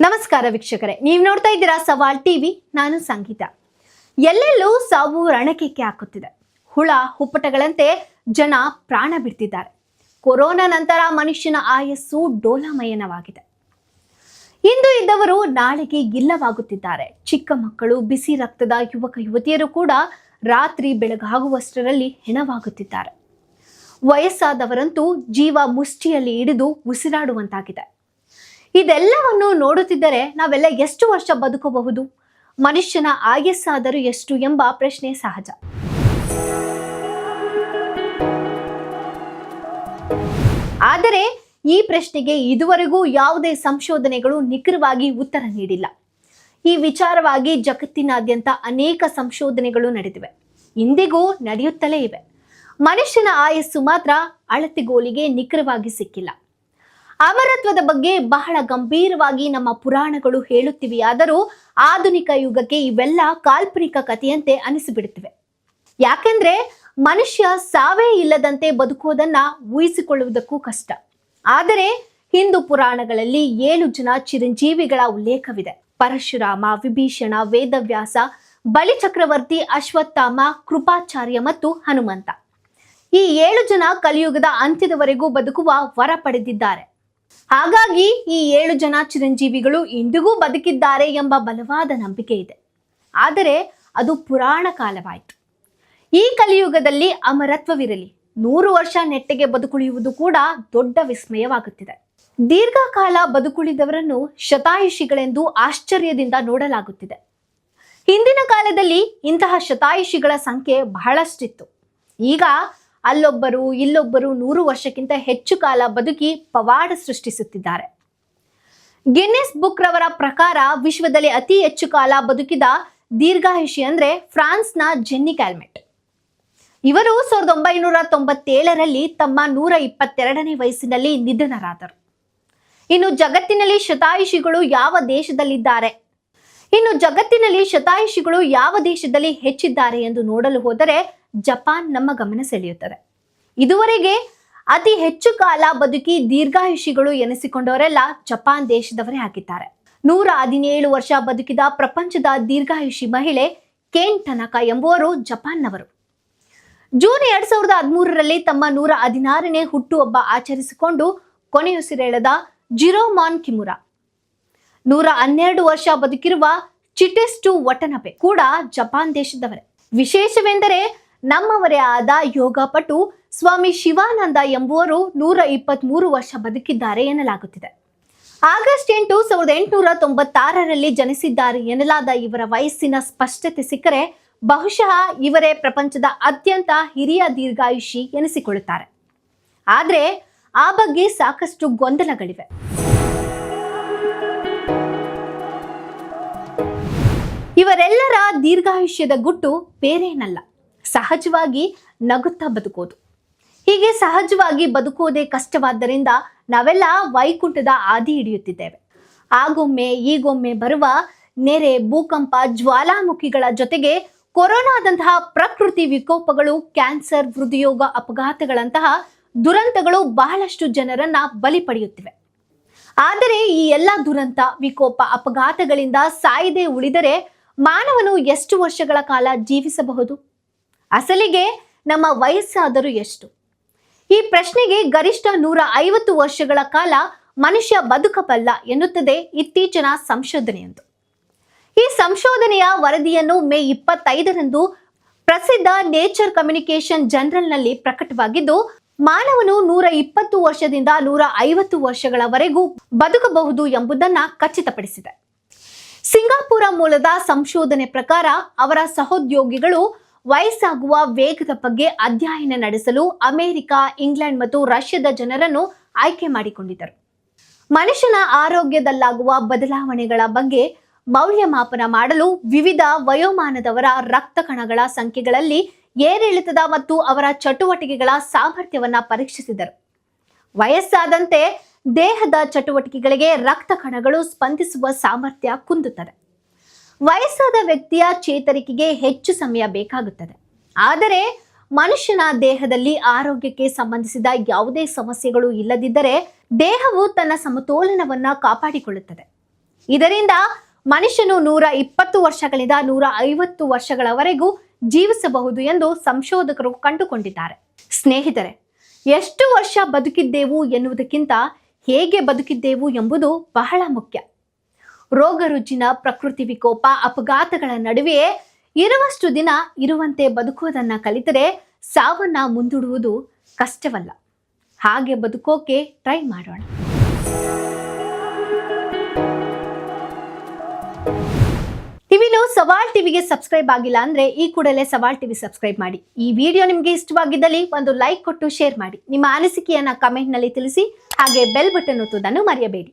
ನಮಸ್ಕಾರ ವೀಕ್ಷಕರೇ, ನೀವು ನೋಡ್ತಾ ಇದ್ದೀರಾ ಸವಾಲ್ ಟಿವಿ, ನಾನು ಸಂಗೀತ. ಎಲ್ಲೆಲ್ಲೂ ಸಾವು ರಣಕೆಕ್ಕೆ ಹಾಕುತ್ತಿದೆ. ಹುಳ, ಹುಪ್ಪಟಗಳಂತೆ ಜನ ಪ್ರಾಣ ಬಿಡ್ತಿದ್ದಾರೆ. ಕೊರೋನಾ ನಂತರ ಮನುಷ್ಯನ ಆಯಸ್ಸು ಡೋಲಮಯನವಾಗಿದೆ. ಇಂದು ಇದ್ದವರು ನಾಳೆಗೆ ಇಲ್ಲವಾಗುತ್ತಿದ್ದಾರೆ. ಚಿಕ್ಕ ಮಕ್ಕಳು, ಬಿಸಿ ರಕ್ತದ ಯುವಕ, ಯುವತಿಯರು ಕೂಡ ರಾತ್ರಿ ಬೆಳಗಾಗುವಷ್ಟರಲ್ಲಿ ಹೆಣವಾಗುತ್ತಿದ್ದಾರೆ. ವಯಸ್ಸಾದವರಂತೂ ಜೀವ ಮುಷ್ಟಿಯಲ್ಲಿ ಹಿಡಿದು ಉಸಿರಾಡುವಂತಾಗಿದೆ. ಇದೆಲ್ಲವನ್ನು ನೋಡುತ್ತಿದ್ದರೆ ನಾವೆಲ್ಲ ಎಷ್ಟು ವರ್ಷ ಬದುಕಬಹುದು? ಮನುಷ್ಯನ ಆಯಸ್ಸಾದರೂ ಎಷ್ಟು ಎಂಬ ಪ್ರಶ್ನೆ ಸಹಜ. ಆದರೆ ಈ ಪ್ರಶ್ನೆಗೆ ಇದುವರೆಗೂ ಯಾವುದೇ ಸಂಶೋಧನೆಗಳು ನಿಖರವಾಗಿ ಉತ್ತರ ನೀಡಿಲ್ಲ. ಈ ವಿಚಾರವಾಗಿ ಜಗತ್ತಿನಾದ್ಯಂತ ಅನೇಕ ಸಂಶೋಧನೆಗಳು ನಡೆದಿವೆ. ಇಂದಿಗೂ ನಡೆಯುತ್ತಲೇ ಇವೆ. ಮನುಷ್ಯನ ಆಯಸ್ಸು ಮಾತ್ರ ಅಳತೆಗೋಲಿಗೆ ನಿಖರವಾಗಿ ಸಿಕ್ಕಿಲ್ಲ. ಅಮರತ್ವದ ಬಗ್ಗೆ ಬಹಳ ಗಂಭೀರವಾಗಿ ನಮ್ಮ ಪುರಾಣಗಳು ಹೇಳುತ್ತಿವೆಯಾದರೂ ಆಧುನಿಕ ಯುಗಕ್ಕೆ ಇವೆಲ್ಲ ಕಾಲ್ಪನಿಕ ಕಥೆಯಂತೆ ಅನಿಸಿಬಿಡುತ್ತಿವೆ. ಯಾಕೆಂದ್ರೆ ಮನುಷ್ಯ ಸಾವೇ ಇಲ್ಲದಂತೆ ಬದುಕುವುದನ್ನ ಊಹಿಸಿಕೊಳ್ಳುವುದಕ್ಕೂ ಕಷ್ಟ. ಆದರೆ ಹಿಂದೂ ಪುರಾಣಗಳಲ್ಲಿ ಏಳು ಜನ ಚಿರಂಜೀವಿಗಳ ಉಲ್ಲೇಖವಿದೆ. ಪರಶುರಾಮ, ವಿಭೀಷಣ, ವೇದವ್ಯಾಸ, ಬಲಿಚಕ್ರವರ್ತಿ, ಅಶ್ವತ್ಥಾಮ, ಕೃಪಾಚಾರ್ಯ ಮತ್ತು ಹನುಮಂತ. ಈ ಏಳು ಜನ ಕಲಿಯುಗದ ಅಂತ್ಯದವರೆಗೂ ಬದುಕುವ ವರ ಪಡೆದಿದ್ದಾರೆ. ಹಾಗಾಗಿ ಈ ಏಳು ಜನ ಚಿರಂಜೀವಿಗಳು ಇಂದಿಗೂ ಬದುಕಿದ್ದಾರೆ ಎಂಬ ಬಲವಾದ ನಂಬಿಕೆ ಇದೆ. ಆದರೆ ಅದು ಪುರಾಣ ಕಾಲವಾಯಿತು. ಈ ಕಲಿಯುಗದಲ್ಲಿ ಅಮರತ್ವವಿರಲಿ. ನೂರು ವರ್ಷ ನೆಟ್ಟಿಗೆ ಬದುಕುಳಿಯುವುದು ಕೂಡ ದೊಡ್ಡ ವಿಸ್ಮಯವಾಗುತ್ತಿದೆ. ದೀರ್ಘಕಾಲ ಬದುಕುಳಿದವರನ್ನು ಶತಾಯುಷಿಗಳೆಂದು ಆಶ್ಚರ್ಯದಿಂದ ನೋಡಲಾಗುತ್ತಿದೆ. ಹಿಂದಿನ ಕಾಲದಲ್ಲಿ ಇಂತಹ ಶತಾಯುಷಿಗಳ ಸಂಖ್ಯೆ ಬಹಳಷ್ಟಿತ್ತು. ಈಗ ಅಲ್ಲೊಬ್ಬರು ಇಲ್ಲೊಬ್ಬರು ನೂರು ವರ್ಷಕ್ಕಿಂತ ಹೆಚ್ಚು ಕಾಲ ಬದುಕಿ ಪವಾಡ ಸೃಷ್ಟಿಸುತ್ತಿದ್ದಾರೆ. ಗಿನ್ನಿಸ್ ಬುಕ್ ರವರ ಪ್ರಕಾರ ವಿಶ್ವದಲ್ಲಿ ಅತಿ ಹೆಚ್ಚು ಕಾಲ ಬದುಕಿದ ದೀರ್ಘಾಯುಷಿ ಅಂದ್ರೆ ಫ್ರಾನ್ಸ್ನ ಜೆನ್ನಿ ಕ್ಯಾಲ್ಮೆಟ್. ಇವರು ಸಾವಿರದ ಒಂಬೈನೂರ ತೊಂಬತ್ತೇಳರಲ್ಲಿ ತಮ್ಮ ನೂರ ಇಪ್ಪತ್ತೆರಡನೇ ವಯಸ್ಸಿನಲ್ಲಿ ನಿಧನರಾದರು. ಇನ್ನು ಜಗತ್ತಿನಲ್ಲಿ ಶತಾಯುಷಿಗಳು ಯಾವ ದೇಶದಲ್ಲಿದ್ದಾರೆ? ಇನ್ನು ಜಗತ್ತಿನಲ್ಲಿ ಶತಾಯುಷಿಗಳು ಯಾವ ದೇಶದಲ್ಲಿ ಹೆಚ್ಚಿದ್ದಾರೆ ಎಂದು ನೋಡಲು ಹೋದರೆ ಜಪಾನ್ ನಮ್ಮ ಗಮನ ಸೆಳೆಯುತ್ತದೆ. ಇದುವರೆಗೆ ಅತಿ ಹೆಚ್ಚು ಕಾಲ ಬದುಕಿ ದೀರ್ಘಾಯುಷಿಗಳು ಎನಿಸಿಕೊಂಡವರೆಲ್ಲ ಜಪಾನ್ ದೇಶದವರೇ ಆಗಿದ್ದಾರೆ. ನೂರ ಹದಿನೇಳು ವರ್ಷ ಬದುಕಿದ ಪ್ರಪಂಚದ ದೀರ್ಘಾಯುಷಿ ಮಹಿಳೆ ಕೇನ್ ಟನಕ ಎಂಬುವರು ಜಪಾನ್ನವರು. ಜೂನ್ ಎರಡ್ ಸಾವಿರದ ಹದಿಮೂರರಲ್ಲಿ ತಮ್ಮ ನೂರ ಹದಿನಾರನೇ ಹುಟ್ಟುಹಬ್ಬ ಆಚರಿಸಿಕೊಂಡು ಕೊನೆಯುಸಿರೆಳೆದ ಜಿರೋಮಾನ್ ಕಿಮುರಾ. ನೂರ ಹನ್ನೆರಡು ವರ್ಷ ಬದುಕಿರುವ ಚಿಟೆಸ್ಟು ವಟನಬೆ ಕೂಡ ಜಪಾನ್ ದೇಶದವರೇ. ವಿಶೇಷವೆಂದರೆ ನಮ್ಮವರೇ ಆದ ಯೋಗಪಟು ಸ್ವಾಮಿ ಶಿವಾನಂದ ಎಂಬುವರು ನೂರ ಇಪ್ಪತ್ಮೂರು ವರ್ಷ ಬದುಕಿದ್ದಾರೆ ಎನ್ನಲಾಗುತ್ತಿದೆ. ಆಗಸ್ಟ್ ಎಂಟು ಸಾವಿರದ ಎಂಟುನೂರ ತೊಂಬತ್ತಾರರಲ್ಲಿ ಜನಿಸಿದ್ದಾರೆ ಎನ್ನಲಾದ ಇವರ ವಯಸ್ಸಿನ ಸ್ಪಷ್ಟತೆ ಸಿಕ್ಕರೆ ಬಹುಶಃ ಇವರೇ ಪ್ರಪಂಚದ ಅತ್ಯಂತ ಹಿರಿಯ ದೀರ್ಘಾಯುಷಿ ಎನಿಸಿಕೊಳ್ಳುತ್ತಾರೆ. ಆದರೆ ಆ ಬಗ್ಗೆ ಸಾಕಷ್ಟು ಗೊಂದಲಗಳಿವೆ. ಇವರೆಲ್ಲರ ದೀರ್ಘಾಯುಷ್ಯದ ಗುಟ್ಟು ಬೇರೇನಲ್ಲ. ಸಹಜವಾಗಿ ನಗುತ್ತಾ ಬದುಕೋದು. ಹೀಗೆ ಸಹಜವಾಗಿ ಬದುಕೋದೇ ಕಷ್ಟವಾದ್ದರಿಂದ ನಾವೆಲ್ಲ ವೈಕುಂಠದ ಆದಿ ಹಿಡಿಯುತ್ತಿದ್ದೇವೆ. ಆಗೊಮ್ಮೆ ಈಗೊಮ್ಮೆ ಬರುವ ನೆರೆ ಭೂಕಂಪ ಜ್ವಾಲಾಮುಖಿಗಳ ಜೊತೆಗೆ ಕೊರೋನಾದಂತಹ ಪ್ರಕೃತಿ ವಿಕೋಪಗಳು, ಕ್ಯಾನ್ಸರ್ ಹೃದಯೋಗ ಅಪಘಾತಗಳಂತಹ ದುರಂತಗಳು ಬಹಳಷ್ಟು ಜನರನ್ನ ಬಲಿ ಪಡೆಯುತ್ತಿವೆ. ಆದರೆ ಈ ಎಲ್ಲ ದುರಂತ, ವಿಕೋಪ, ಅಪಘಾತಗಳಿಂದ ಸಾಯದೆ ಉಳಿದರೆ ಮಾನವನು ಎಷ್ಟು ವರ್ಷಗಳ ಕಾಲ ಜೀವಿಸಬಹುದು? ಅಸಲಿಗೆ ನಮ್ಮ ವಯಸ್ಸಾದರೂ ಎಷ್ಟು? ಈ ಪ್ರಶ್ನೆಗೆ ಗರಿಷ್ಠ ನೂರ ಐವತ್ತು ವರ್ಷಗಳ ಕಾಲ ಮನುಷ್ಯ ಬದುಕಬಲ್ಲ ಎನ್ನುತ್ತದೆ ಇತ್ತೀಚಿನ ಸಂಶೋಧನೆಯೊಂದು. ಈ ಸಂಶೋಧನೆಯ ವರದಿಯನ್ನು ಮೇ ಇಪ್ಪತ್ತೈದರಂದು ಪ್ರಸಿದ್ಧ ನೇಚರ್ ಕಮ್ಯುನಿಕೇಶನ್ ಜರ್ನಲ್ನಲ್ಲಿ ಪ್ರಕಟವಾಗಿದ್ದು, ಮಾನವನು ನೂರ ಇಪ್ಪತ್ತು ವರ್ಷದಿಂದ ನೂರ ಐವತ್ತು ವರ್ಷಗಳವರೆಗೂ ಬದುಕಬಹುದು ಎಂಬುದನ್ನು ಖಚಿತಪಡಿಸಿದೆ. ಸಿಂಗಾಪುರ ಮೂಲದ ಸಂಶೋಧನೆ ಪ್ರಕಾರ ಅವರ ಸಹೋದ್ಯೋಗಿಗಳು ವಯಸ್ಸಾಗುವ ವೇಗದ ಬಗ್ಗೆ ಅಧ್ಯಯನ ನಡೆಸಲು ಅಮೆರಿಕ, ಇಂಗ್ಲೆಂಡ್ ಮತ್ತು ರಷ್ಯಾದ ಜನರನ್ನು ಆಯ್ಕೆ ಮಾಡಿಕೊಂಡಿದ್ದರು. ಮನುಷ್ಯನ ಆರೋಗ್ಯದಲ್ಲಾಗುವ ಬದಲಾವಣೆಗಳ ಬಗ್ಗೆ ಮೌಲ್ಯಮಾಪನ ಮಾಡಲು ವಿವಿಧ ವಯೋಮಾನದವರ ರಕ್ತ ಕಣಗಳ ಸಂಖ್ಯೆಗಳಲ್ಲಿ ಏರಿಳಿತದ ಮತ್ತು ಅವರ ಚಟುವಟಿಕೆಗಳ ಸಾಮರ್ಥ್ಯವನ್ನು ಪರೀಕ್ಷಿಸಿದರು. ವಯಸ್ಸಾದಂತೆ ದೇಹದ ಚಟುವಟಿಕೆಗಳಿಗೆ ರಕ್ತ ಕಣಗಳು ಸ್ಪಂದಿಸುವ ಸಾಮರ್ಥ್ಯ ಕುಂದುತ್ತದೆ. ವಯಸ್ಸಾದ ವ್ಯಕ್ತಿಯ ಚೇತರಿಕೆಗೆ ಹೆಚ್ಚು ಸಮಯ ಬೇಕಾಗುತ್ತದೆ. ಆದರೆ ಮನುಷ್ಯನ ದೇಹದಲ್ಲಿ ಆರೋಗ್ಯಕ್ಕೆ ಸಂಬಂಧಿಸಿದ ಯಾವುದೇ ಸಮಸ್ಯೆಗಳು ಇಲ್ಲದಿದ್ದರೆ ದೇಹವು ತನ್ನ ಸಮತೋಲನವನ್ನು ಕಾಪಾಡಿಕೊಳ್ಳುತ್ತದೆ. ಇದರಿಂದ ಮನುಷ್ಯನು ನೂರ ಇಪ್ಪತ್ತು ವರ್ಷಗಳಿಂದ ನೂರ ಐವತ್ತು ವರ್ಷಗಳವರೆಗೂ ಜೀವಿಸಬಹುದು ಎಂದು ಸಂಶೋಧಕರು ಕಂಡುಕೊಂಡಿದ್ದಾರೆ. ಸ್ನೇಹಿತರೆ, ಎಷ್ಟು ವರ್ಷ ಬದುಕಿದ್ದೆವು ಎನ್ನುವುದಕ್ಕಿಂತ ಹೇಗೆ ಬದುಕಿದ್ದೆವು ಎಂಬುದು ಬಹಳ ಮುಖ್ಯ. ರೋಗ ರುಜಿನ, ಪ್ರಕೃತಿ ವಿಕೋಪ, ಅಪಘಾತಗಳ ನಡುವೆಯೇ ಇರುವಷ್ಟು ದಿನ ಇರುವಂತೆ ಬದುಕುವುದನ್ನ ಕಲಿತರೆ ಸಾವನ್ನ ಮುಂದೂಡುವುದು ಕಷ್ಟವಲ್ಲ. ಹಾಗೆ ಬದುಕೋಕೆ ಟ್ರೈ ಮಾಡೋಣ. ಟಿವಿನು ಸವಾಲ್ ಟಿವಿಗೆ ಸಬ್ಸ್ಕ್ರೈಬ್ ಆಗಿಲ್ಲ ಅಂದ್ರೆ ಈ ಕೂಡಲೇ ಸವಾಲ್ ಟಿವಿ ಸಬ್ಸ್ಕ್ರೈಬ್ ಮಾಡಿ. ಈ ವಿಡಿಯೋ ನಿಮಗೆ ಇಷ್ಟವಾಗಿದ್ದಲ್ಲಿ ಒಂದು ಲೈಕ್ ಕೊಟ್ಟು ಶೇರ್ ಮಾಡಿ. ನಿಮ್ಮ ಅನಿಸಿಕೆಯನ್ನ ಕಮೆಂಟ್ನಲ್ಲಿ ತಿಳಿಸಿ, ಹಾಗೆ ಬೆಲ್ ಬಟನ್ ಒತ್ತುವುದನ್ನು ಮರೆಯಬೇಡಿ.